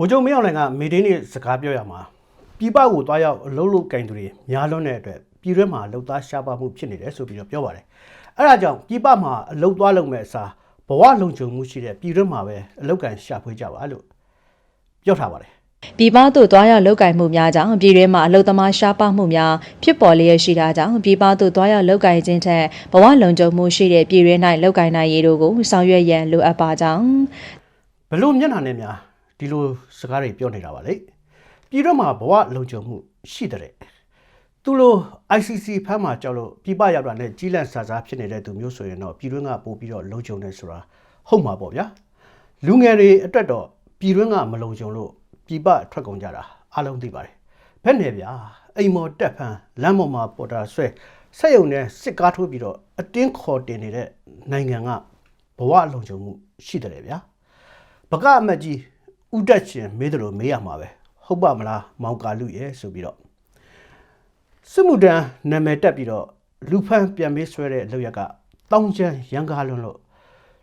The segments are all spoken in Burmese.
ဗိုလ်ချုပ်မင်းအောင်လှိုင်ကမေဒင်းနေ့စကားပြောရမှာပြည်ပကိုတွားရောက်အလုပ်လုပ်ကင်သူတွေများလွန်းတဲ့အတွက်ပြည်တွင်းမှာလုံသားရှားပါမှုဖြစ်နေတယ်ဆိုပြီးတော့ပြောပါတယ်။အဲဒါကြောင့်ပြည်ပမှာအလုပ်သွားလုပ်မဲ့အစားဘဝလုံခြုံမှုရှိတဲ့ပြည်တွင်းမှာပဲအလုပ်ကန်ရှာဖွေကြပါလို့ပြောထားပါတယ်ပြည်ပသို့သွားရောက်လုပ်ကိုင်မှုများကြောင့်ပြည်တွင်းမှာအလုသမားရှားပါမှုများဖြစ်ပေါ်လျက်ရှိတာကြောင့်ပြည်ပသို့သွားရောက်လုပ်ကိုင်ခြင်းထက်ဘဝလုံခြုံမှုရှိတဲ့ပြည်တွင်း၌လုပ်ကိုင်နိုင်ရေးတို့ကိုဆောင်ရွက်ရန်လိုအပ်ပါကြောင်း။ဘလို့မျက်နှာနဲ့များ ဒီလိုစကားတွေပြောနေတာပါလေ။ပြည်တွင်းမှာဘဝလုံခြုံမှုရှိတဲ့သူလို ICC ဖမ်းမှာကြောက်လို့ပြည်ပရောက်တာနဲ့ကြီးလန့်စာစားဖြစ်နေတဲ့သူမျိုးဆိုရင်တော့ပြည်တွင်းကပို့ပြီးတော့လုံခြုံနေဆိုတာဟုတ်မှာပေါ့ဗျာ။လူငယ်တွေအတွက်တော့ပြည်တွင်းကမလုံခြုံလို့ပြည်ပထွက်ကုန်ကြတာအားလုံးသိပါတယ်။ဘယ်နဲ့ဗျာအိမ်မော်တက်ဖန်လမ်းပေါ်မှာပေါ်တာဆွဲဆက်ယုံနဲ့စစ်ကားထိုးပြီးတော့အတင်းခေါ်တင်နေတဲ့နိုင်ငံကဘဝလုံခြုံမှုရှိတယ်ဗျာ။ဘကအမတ်ကြီး ဥတက်ရှင်မေးတယ်လို့မေးရမှာပဲဟုတ်ပါမလားမောင်ကာလူရဲ့ဆိုပြီးတော့စစ်မှုတန်းနာမည်တက်ပြီးတော့လူဖန်းပြန်ပေးဆွဲတဲ့လောက်ရက်ကတောင်းချမ်းရန်ကားလွန်းလို့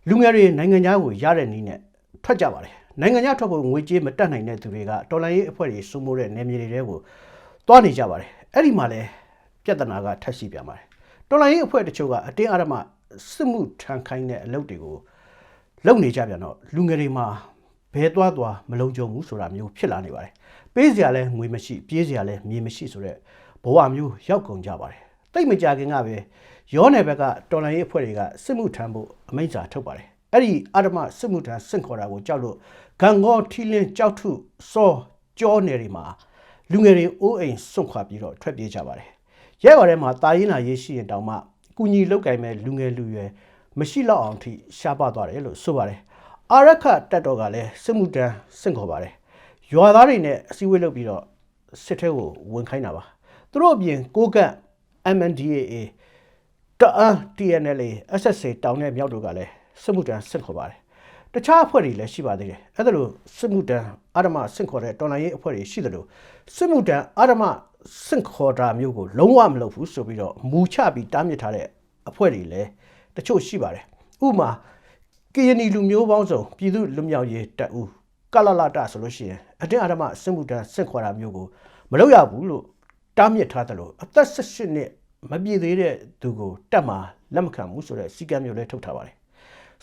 လူငယ်တွေနိုင်ငံသားကိုရတဲ့နည်းနဲ့ထွက်ကြပါတယ်နိုင်ငံသားထွက်ဖို့ငွေကြေးမတက်နိုင်တဲ့သူတွေကတော်လိုင်းရေးအဖွဲ့တွေစုမိုးတဲ့နေမြေတွေကိုသွားနေကြပါတယ်အဲ့ဒီမှာလဲပြဿနာကထပ်ရှိပြန်ပါတယ်တော်လိုင်းရေးအဖွဲ့တချို့ကအတင်းအဓမ္မစစ်မှုထမ်းခိုင်းတဲ့အလုပ်တွေကိုလုပ်နေကြပြန်တော့လူငယ်တွေမှာ ဘဲသွားသွားမလုံခြုံဘူးဆိုတာမျိုးဖြစ်လာနေပါတယ်ပေးစရာလဲငွေမရှိပြေးစရာလဲမြေမရှိဆိုတော့ဘဝမျိုးရောက်ကုန်ကြပါတယ်တိတ်မကြခင်ကပဲရောနယ်ဘက်ကတော်လန်ရေးအဖွဲ့တွေကစစ်မှုထမ်းဖို့အမိန့်စာထုတ်ပါတယ်အဲ့ဒီအာဓမစစ်မှုထမ်းစင့်ခေါ်တာကိုကြောက်လို့ဂံကောထီလင်းကြောက်ထုစောကြောနယ်တွေမှာလူငယ်တွေအိုးအိမ်စွန့်ခွာပြီးတော့ထွက်ပြေးကြပါတယ်ရဲဘော်ထဲမှာတာရင်လာရေးရှိရင်တောင်မှကုညီလောက်ကင်မဲ့လူငယ်လူရွယ်မရှိတော့အောင်ထိရှားပါသွားတယ်လို့ဆိုပါတယ် အာရခတက်တော်ကလည်းစစ်မှုထမ်းစင့်ခေါ်ပါတယ်ရွာသားတွေနဲ့အစည်းအဝေးလုပ်ပြီးတော့စစ်ထဲကိုဝင်ခိုင်းတာပါသူတို့အပြင်ကိုကန့် MNDAA တအန်း TNLA SSA တောင်နဲ့မြောက်တို့ကလည်းစစ်မှုတန်းဆင့်ခေါ်ပါတယ်တခြားအဖွဲ့တွေလည်းရှိပါသေးတယ်အဲ့ဒါလို့စစ်မှုတန်းအာဓမဆင့်ခေါ်တဲ့တော်လိုင်းရေးအဖွဲ့တွေရှိတယ်လို့စစ်မှုတန်းအာဓမဆင့်ခေါ်တာမျိုးကိုလုံးဝမလုပ်ဘူးဆိုပြီးတော့မူချပြီးတားမြစ်ထားတဲ့အဖွဲ့တွေလည်းတချို့ရှိပါတယ်ဥပမာ ကရင်နီလူမျိုးပေါင်းစုံပြည်သူလူမျိုးရေးတပ်ဦးကလလတဆိုလို့ရှိရင်အတင်းအဓမ္မစစ်မှုတန်းဆင့်ခေါ်တာမျိုးကိုမလုပ်ရဘူးလို့တားမြစ်ထားတယ်လို့အသက်18နှစ်မပြည့်သေးတဲ့သူကိုတက်မှာလက်မခံဘူးဆိုတဲ့စီကံမျိုးလည်းထုတ်ထားပါတယ်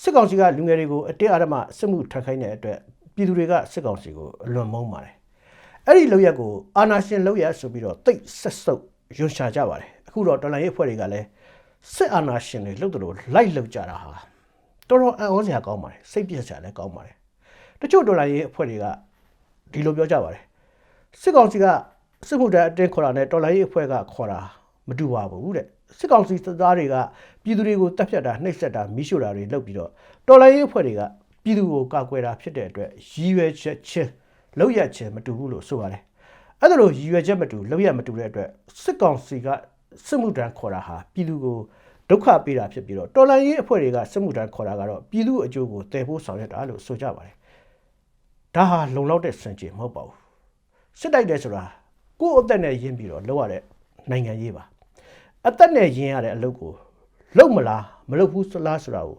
စစ်ကောင်စီကလူငယ်တွေကိုအတင်းအဓမ္မစစ်မှုထမ်းခိုင်းတဲ့အတွက်ပြည်သူတွေကစစ်ကောင်စီကိုအလွန်မုန်းပါတယ်အဲ့ဒီလောက်ရက်ကိုအာနာရှင်လောက်ရက်ဆိုပြီးတော့တိတ်ဆက်ဆုပ်ယွန်ရှာကြပါတယ်အခုတော့တော်လိုင်းရေးအဖွဲ့တွေကလည်းစစ်အာနာရှင်တွေလှုပ်တယ်လို့လိုက်လှုပ်ကြတာဟာ တော်တော်အံ့ဩစရာကောင်းပါတယ်စိတ်ပြည့်စရာလည်းကောင်းပါတယ်တချို့ဒေါ်လာရေးအဖွဲ့တွေကဒီလိုပြောကြပါတယ်စစ်ကောင်စီကစစ်မှုထမ်းအတင်းခေါ်တာနဲ့ဒေါ်လာရေးအဖွဲ့ကခေါ်တာမတူပါဘူးတဲ့စစ်ကောင်စီစစ်သားတွေကပြည်သူတွေကိုတပ်ဖြတ်တာနှိပ်စက်တာမိရှို့တာတွေလုပ်ပြီးတော့ဒေါ်လာရေးအဖွဲ့တွေကပြည်သူကိုကာကွယ်တာဖြစ်တဲ့အတွက်ရည်ရွယ်ချက်ချင်းလောက်ရချင်းမတူဘူးလို့ဆိုပါတယ်အဲ့ဒါလိုရည်ရွယ်ချက်မတူလောက်ရမတူတဲ့အတွက်စစ်ကောင်စီကစစ်မှုထမ်းခေါ်တာဟာပြည်သူကို ဒုက္ခပေးတာဖြစ်ပြီးတော့တော်လန်ရေးအဖွဲ့တွေကစစ်မှုထမ်းခေါ်တာကတော့ပြည်သူအကျိုးကိုတည်ဖို့ဆောင်ရွက်တာလို့ဆိုကြပါတယ်။ဒါဟာလုံလောက်တဲ့စံချိန်မဟုတ်ပါဘူး။စစ်တိုက်တယ်ဆိုတာကိုယ့်အသက်နဲ့ယဉ်ပြီးတော့လုပ်ရတဲ့နိုင်ငံရေးပါ။အသက်နဲ့ယဉ်ရတဲ့အလုပ်ကိုလုပ်မလားမလုပ်ဘူးစလားဆိုတာကို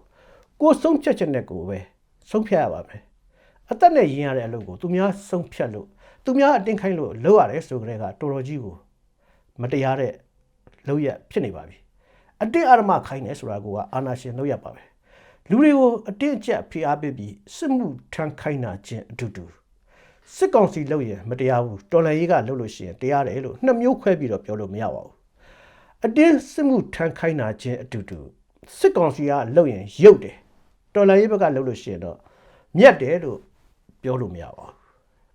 ကိုယ်ဆုံးဖြတ်ချက်နဲ့ကိုယ်ပဲဆုံးဖြတ်ရပါမယ်။အသက်နဲ့ယဉ်ရတဲ့အလုပ်ကိုသူများဆုံးဖြတ်လို့သူများအတင်းခိုင်းလို့လုပ်ရတယ်ဆိုကြတဲ့ကတော်တော်ကြီးကိုမတရားတဲ့လုပ်ရဖြစ်နေပါပြီ။ အတင်းအာရမခိုင်းတယ်ဆိုတာကအာနာရှင်လုပ်ရပါပဲလူတွေကိုအတင်းအကျပ်ဖိအားပေးပြီးစစ်မှုထမ်းခိုင်းတာချင်းအတူတူစစ်ကောင်စီလုပ်ရင်မတရားဘူးတော်လန်ရေးကလုပ်လို့ရှိရင်တရားတယ်လို့နှစ်မျိုးခွဲပြီးတော့ပြောလို့မရပါဘူးအတင်းစစ်မှုထမ်းခိုင်းတာချင်းအတူတူစစ်ကောင်စီကလုပ်ရင်ရုပ်တယ်တော်လန်ရေးဘက်ကလုပ်လို့ရှိရင်တော့မြတ်တယ်လို့ပြောလို့မရပါဘူး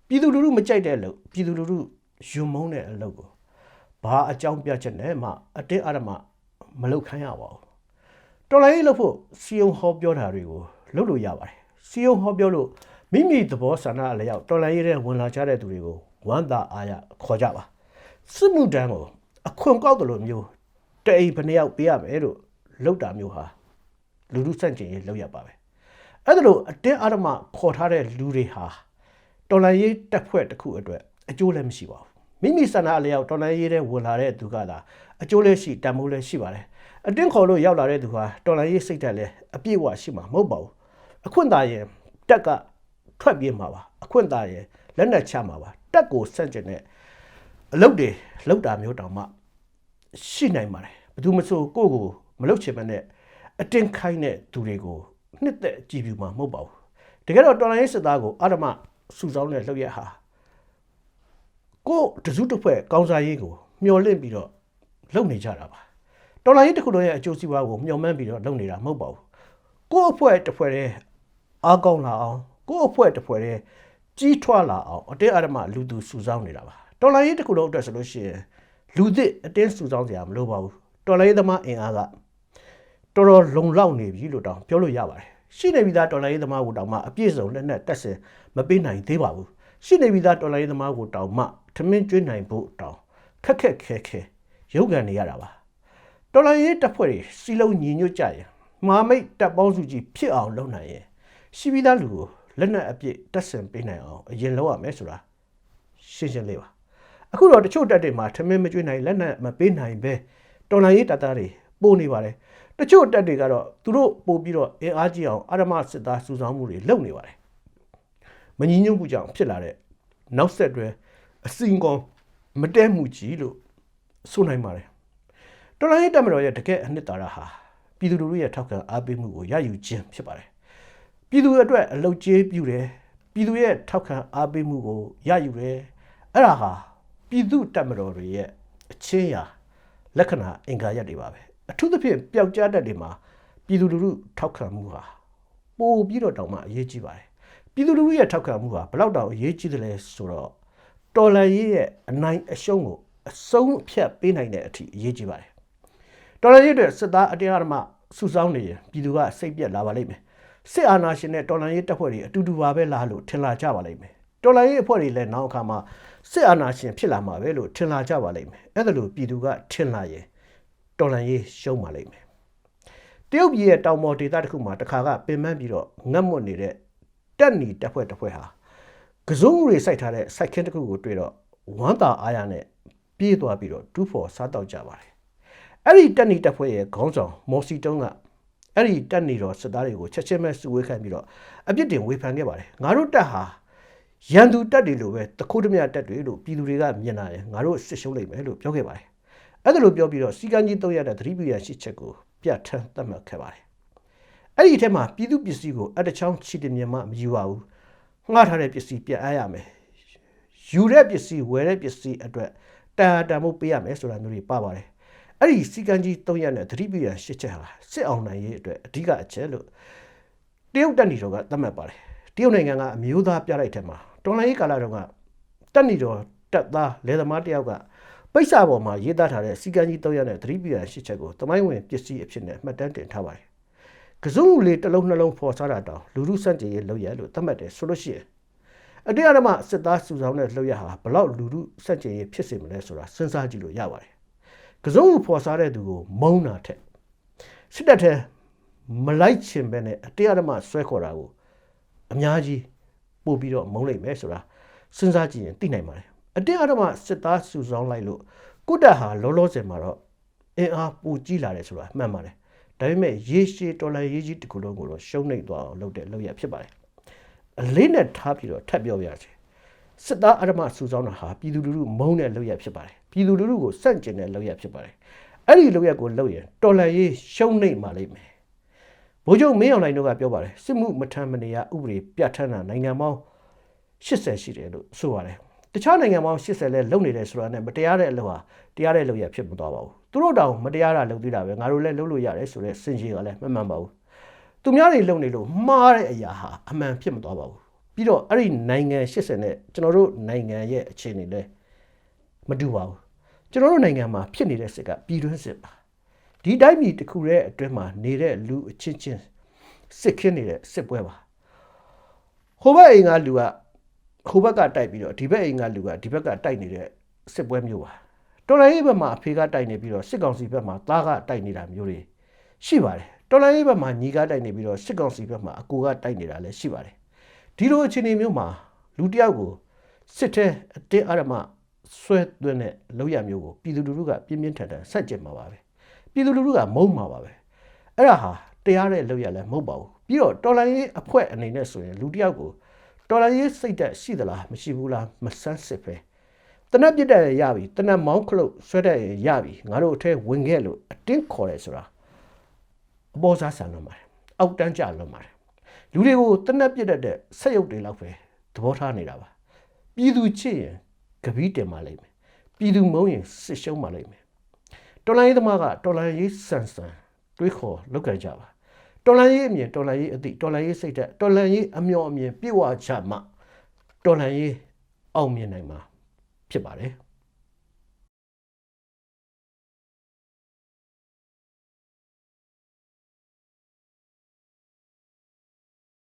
ပြည်သူလူထုမကြိုက်တဲ့အလုပ်ပြည်သူလူထုယွံမုန်းတဲ့အလုပ်ကိုဘာအကြောင်းပြချက်နဲ့မှအတင်းအဓမ္မ မလုပ်ခိုင်းရပါဘူးတော်လိုင်းရေးလို့ဖို့စီယုံဟောပြောတာတွေကိုလုပ်လို့ရပါတယ်စီယုံဟောပြောလို့မိမိသဘောဆန္ဒအလျောက်တော်လိုင်းရေးတဲ့ဝင်လာကြတဲ့သူတွေကိုဝမ်းသာအားရခေါ်ကြပါစစ်မှုတန်းကိုအခွန်ကောက်တယ်လို့မျိုးတအိမ်ဘယ်နှယောက်ပေးရမယ်လို့လုပ်တာမျိုးဟာလူလူစန့်ကျင်ရေးလုပ်ရပါပဲအဲ့ဒါလို့အတင်းအဓမ္မခေါ်ထားတဲ့လူတွေဟာတော်လန်ရေးတက်ဖွဲ့တစ်ခုအတွက်အကျိုးလည်းမရှိပါဘူးမိမိဆန္ဒအလျောက်တော်လန်ရေးတဲ့ဝင်လာတဲ့သူကသာ အကျိုးလည်းရှိတန်ဖိုးလည်းရှိပါတယ်အတင်းခေါ်လို့ရောက်လာတဲ့သူဟာတော်လန်ရေးစိတ်ဓာတ်လည်းအပြည့်အဝရှိမှာမဟုတ်ပါဘူးအခွင့်သာရင်တက်ကထွက်ပြေးမှာပါအခွင့်သာရင်လက်နက်ချမှာပါတက်ကိုဆန့်ကျင်တဲ့အလုတ်တွေလောက်တာမျိုးတောင်မှရှိနိုင်ပါတယ်ဘယ်သူမဆိုကိုယ့်ကိုမလုတ်ချင်မနဲ့အတင်းခိုင်းတဲ့သူတွေကိုနှစ်သက်ကြည်ပြူမှာမဟုတ်ပါဘူးတကယ်တော့တော်လိုင်းရေးစစ်သားကိုအာရမစုဆောင်းတဲ့လှုပ်ရက်ဟာကိုယ်တစုတစ်ဖွဲ့ကောင်းစားရေးကိုမျှော်လင့်ပြီးတော့ လုပ်နေကြတာပါတော်လိုင်းရေးတစ်ခုလုံးရဲ့အကျိုးစီးပွားကိုမျှော်မှန်းပြီးတော့လုပ်နေတာမဟုတ်ပါဘူးကိုယ့်အဖွဲ့တစ်ဖွဲ့တည်းအားကောင်းလာအောင်ကိုယ့်အဖွဲ့တစ်ဖွဲ့တည်းကြီးထွားလာအောင်အတင်းအဓမ္မလူသူစုဆောင်းနေတာပါတော်လိုင်းရေးတစ်ခုလုံးအတွက်ဆိုလို့ရှိရင်လူသစ်အတင်းစုဆောင်းစရာမလိုပါဘူးတော်လိုင်းရေးသမားအင်အားကတော်တော်လုံလောက်နေပြီလို့တောင်ပြောလို့ရပါတယ်ရှိနေပြီသားတော်လိုင်းရေးသမားကိုတောင်မှအပြည့်စုံလက်နက်တက်ဆင်မပေးနိုင်သေးပါဘူးရှိနေပြီသားတော်လိုင်းရေးသမားကိုတောင်မှထမင်းကျွေးနိုင်ဖို့တောင်ခက်ခက်ခဲခဲ ရုပ်ကန်နေရတာပါတော်လိုင်းရေးတပ်ဖွဲ့တွေစီလုံးညီညွတ်ကြရင်မဟာမိတ်တပ်ပေါင်းစုကြီးဖြစ်အောင်လုပ်နိုင်ရင်ရှိပြီသားလူကိုလက်နက်အပြည့်တက်ဆင်ပေးနိုင်အောင်အရင်လုပ်ရမယ်ဆိုတာရှင်းရှင်းလေးပါအခုတော့တချို့တက်တွေမှာထမင်းမကျွေးနိုင်လက်နက်မပေးနိုင်ပဲတော်လိုင်းရေးတပ်သားတွေပို့နေပါတယ်တချို့တက်တွေကတော့သူတို့ပို့ပြီးတော့အင်အားကြီးအောင်အာရမစစ်သားစုဆောင်းမှုတွေလုပ်နေပါတယ်မငြင်းညွန့်မှုကြောင့်ဖြစ်လာတဲ့နောက်ဆက်တွဲအစင်ကောင်မတဲမှုကြီးလို့ ဆိုနိုင်ပါတယ်တော်လိုင်းရေးတပ်မတော်ရဲ့တကယ်အနှစ်သာရဟာပြည်သူလူထုရဲ့ထောက်ခံအားပေးမှုကိုရယူခြင်းဖြစ်ပါတယ်ပြည်သူအတွက်အလုတ်ကျေးပြုတယ်ပြည်သူရဲ့ထောက်ခံအားပေးမှုကိုရယူတယ်အဲ့ဒါဟာပြည်သူတက်မတော်တွေရဲ့အချင်းရာလက္ခဏာအင်္ဂါရပ်တွေပါပဲအထူးသဖြင့်ပျောက်ကြားတက်တွေမှာပြည်သူလူထုထောက်ခံမှုဟာပိုပြီးတော့တောင်မှအရေးကြီးပါတယ်ပြည်သူလူထုရဲ့ထောက်ခံမှုဟာဘယ်လောက်တောင်အရေးကြီးတယ်လဲဆိုတော့တော်လန်ရေးရဲ့အနိုင်အရှုံးကို အဆုံးအဖြတ်ပေးနိုင်တဲ့အထိအရေးကြီးပါတယ်တော်လှန်ရေးအတွက်စစ်သားအတင်းအဓမ္မစုဆောင်းနေရင်ပြည်သူကစိတ်ပြက်လာပါလိမ့်မယ်စစ်အာဏာရှင်နဲ့တော်လှန်ရေးတပ်ဖွဲ့တွေအတူတူပါပဲလားလို့ထင်လာကြပါလိမ့်မယ်တော်လှန်ရေးအဖွဲ့တွေလည်းနောက်အခါမှာစစ်အာဏာရှင်ဖြစ်လာမှာပဲလို့ထင်လာကြပါလိမ့်မယ်အဲ့ဒါလို့ပြည်သူကထင်လာရင်တော်လှန်ရေးရှုံးပါလိမ့်မယ်တရုတ်ပြည်ရဲ့တောင်ပေါ်ဒေသတစ်ခုမှာတစ်ခါကပင်ပန်းပြီးတော့ငတ်မွတ်နေတဲ့တက်နီတပ်ဖွဲ့တစ်ဖွဲ့ဟာကစုံတွေစိုက်ထားတဲ့စိုက်ခင်းတစ်ခုကိုတွေ့တော့ဝမ်းသာအားရနဲ့ ပြေးသွားပြီးတော့တူးဖော်စားတော့ကြပါတယ်အဲ့ဒီတက်နေတက်ဖွဲ့ရဲ့ခေါင်းဆောင်မော်စီတုံးကအဲ့ဒီတက်နေတော့စစ်သားတွေကိုချက်ချင်းပဲစုဝေးခိုင်းပြီးတော့အပြစ်တင်ဝေဖန်ခဲ့ပါတယ်ငါတို့တက်ဟာရန်သူတက်တွေလိုပဲတခုတည်းမြတက်တွေလို့ပြည်သူတွေကမြင်လာရင်ငါတို့စစ်ရှုံးလိမ့်မယ်လို့ပြောခဲ့ပါတယ်အဲ့ဒါလိုပြောပြီးတော့စီကံကြီးတုံးရတဲ့သတိပြုရရှိချက်ကိုပြဋ္ဌာန်းသတ်မှတ်ခဲ့ပါတယ်အဲ့ဒီအထက်မှာပြည်သူပစ္စည်းကိုအတချောင်းချီတင်မြင်မှမယူပါဘူးငှားထားတဲ့ပစ္စည်းပြန်အားရမယ်ယူတဲ့ပစ္စည်းဝယ်တဲ့ပစ္စည်းအတွက် တာတာမှုပေးရမယ်ဆိုတာမျိုးတွေပါပါတယ်အဲ့ဒီစီကံကြီး၃ရက်နဲ့သတိပြုရရှစ်ချက်ဟာစစ်အောင်နိုင်ရေးအတွက်အဓိကအချက်လို့တရုတ်တက်နေတော်ကသတ်မှတ်ပါတယ်တရုတ်နိုင်ငံကအမျိုးသားပြလိုက်တဲ့မှာတော်လိုင်းရေးကာလတုန်းကတက်နေတော်တက်သားလယ်သမားတယောက်ကပိတ်စာပေါ်မှာရေးသားထားတဲ့စီကံကြီး၃ရက်နဲ့သတိပြုရရှစ်ချက်ကိုတမိုင်းဝင်ပစ္စည်းအဖြစ်နဲ့မှတ်တမ်းတင်ထားပါတယ်ကစုံလေးတစ်လုံးနှလုံးဖော်စားတာတောင်လူလူစန့်ကျင်ရေးလုပ်ရလို့သတ်မှတ်တယ်ဆိုလို့ရှိရင် အတရားဓမ္မစစ်သားစုဆောင်တဲ့လှုပ်ရဟာဘလောက်လူလူစက်ကြင်ရဖြစ်စေမလဲဆိုတာစဉ်းစားကြည့်လို့ရပါတယ်။ကစုံကိုဖော်စားတဲ့သူကိုမုန်းတာထက်စစ်တပ်ထဲမလိုက်ချင်ပဲနဲ့အတရားဓမ္မဆွဲခေါ်တာကိုအများကြီးပို့ပြီးတော့မုန်းလိုက်မယ်ဆိုတာစဉ်းစားကြည့်ရင်သိနိုင်ပါတယ်။အတရားဓမ္မစစ်သားစုဆောင်လိုက်လို့ကုတ္တဟာလောလောဆယ်မှာတော့အင်အားပူကြီးလာတယ်ဆိုတာမှန်ပါတယ်။ဒါပေမဲ့ရေရှည်တော်လှန်ရေးကြီးတစ်ခုလုံးကိုတော့ရှုံးနိမ့်သွားအောင်လုပ်တဲ့လုပ်ရဖြစ်ပါတယ်။ အလေးနဲ့ထားပြီးတော့ထပ်ပြောပြရစီစစ်သားအဓမ္မစုဆောင်းတာဟာပြည်သူလူထုမုန်းတဲ့လုပ်ရဖြစ်ပါတယ်ပြည်သူလူထုကိုစန့်ကျင်တဲ့လုပ်ရဖြစ်ပါတယ်အဲ့ဒီလုပ်ရကိုလုပ်ရင်တော်လှန်ရေးရှုံးနိမ့်ပါလိမ့်မယ်ဗိုလ်ချုပ်မင်းအောင်လှိုင်တို့ကပြောပါတယ်စစ်မှုမထမ်းမနေရဥပဒေပြဋ္ဌာန်းတာနိုင်ငံပေါင်း80ရှိတယ်လို့ဆိုပါတယ်တခြားနိုင်ငံပေါင်း80လဲလုပ်နေတယ်ဆိုတာနဲ့မတရားတဲ့အလုပ်ဟာတရားတဲ့လုပ်ရဖြစ်မသွားပါဘူးသူတို့တောင်မတရားတာလုပ်သေးတာပဲငါတို့လည်းလုပ်လို့ရတယ်ဆိုတဲ့စင်ကြီးကလည်းမမှန်ပါဘူး သူများတွေလုံနေလို့မှားတဲ့အရာဟာအမှန်ဖြစ်မသွားပါဘူးပြီးတော့အဲ့ဒီနိုင်ငံ80နဲ့ကျွန်တော်တို့နိုင်ငံရဲ့အခြေအနေလဲမတူပါဘူးကျွန်တော်တို့နိုင်ငံမှာဖြစ်နေတဲ့စစ်ကပြည်တွင်းစစ်ပါဒီတိုင်းပြည်တစ်ခုရဲ့အတွင်းမှာနေတဲ့လူအချင်းချင်းစစ်ခင်းနေတဲ့စစ်ပွဲပါဟိုဘက်အိမ်ကလူကဟိုဘက်ကတိုက်ပြီးတော့ဒီဘက်အိမ်ကလူကဒီဘက်ကတိုက်နေတဲ့စစ်ပွဲမျိုးပါတော်လိုင်းရေးဘက်မှာအဖေကတိုက်နေပြီးတော့စစ်ကောင်စီဘက်မှာသားကတိုက်နေတာမျိုးတွေရှိပါတယ် တော်လိုင်းရေးဘက်မှာညီကားတိုက်နေပြီးတော့စစ်ကောင်စီဘက်မှာအကူကတိုက်နေတာလည်းရှိပါတယ်ဒီလိုအခြေအနေမျိုးမှာလူတစ်ယောက်ကိုစစ်ထဲအတင်းအဓမ္မဆွဲသွင်းတဲ့လောက်ရမျိုးကိုပြည်သူလူထုကပြင်းပြင်းထန်ထန်ဆက်ကျင်မှာပါပဲပြည်သူလူထုကမုန်းမှာပါပဲအဲ့ဒါဟာတရားတဲ့လောက်ရလည်းမဟုတ်ပါဘူးပြီးတော့တော်လိုင်းရေးအဖွဲ့အနေနဲ့ဆိုရင်လူတစ်ယောက်ကိုတော်လိုင်းရေးစိတ်သက်ရှိသလားမရှိဘူးလားမဆန်းစစ်ပဲတနက်ပြစ်တဲ့ရပြီတနက်မောင်းခလုတ်ဆွဲတဲ့ရပြီငါတို့အထဲဝင်ခဲ့လို့အတင်းခေါ်တယ်ဆိုတာ အပေါ်စားဆန်လွန်ပါတယ်အောက်တန်းကြလွန်ပါတယ်လူတွေကိုတနက်ပြစ်တတ်တဲ့ဆက်ရုပ်တွေလောက်ပဲသဘောထားနေတာပါပြည်သူချစ်ရင်ကပီးတင်ပါလိမ့်မယ်ပြည်သူမုန်းရင်စစ်ရှုံးပါလိမ့်မယ်တော်လိုင်းရေးသမားကတော်လိုင်းရေးဆန်ဆန်တွေးခေါ်လောက်ကြကြပါတော်လန်ရေးအမြင်တော်လန်ရေးအသည့်တော်လန်ရေးစိတ်သက်တော်လန်ရေးအမျော်အမြင်ပြည့်ဝချမှတော်လန်ရေးအောင်မြင်နိုင်မှာဖြစ်ပါတယ်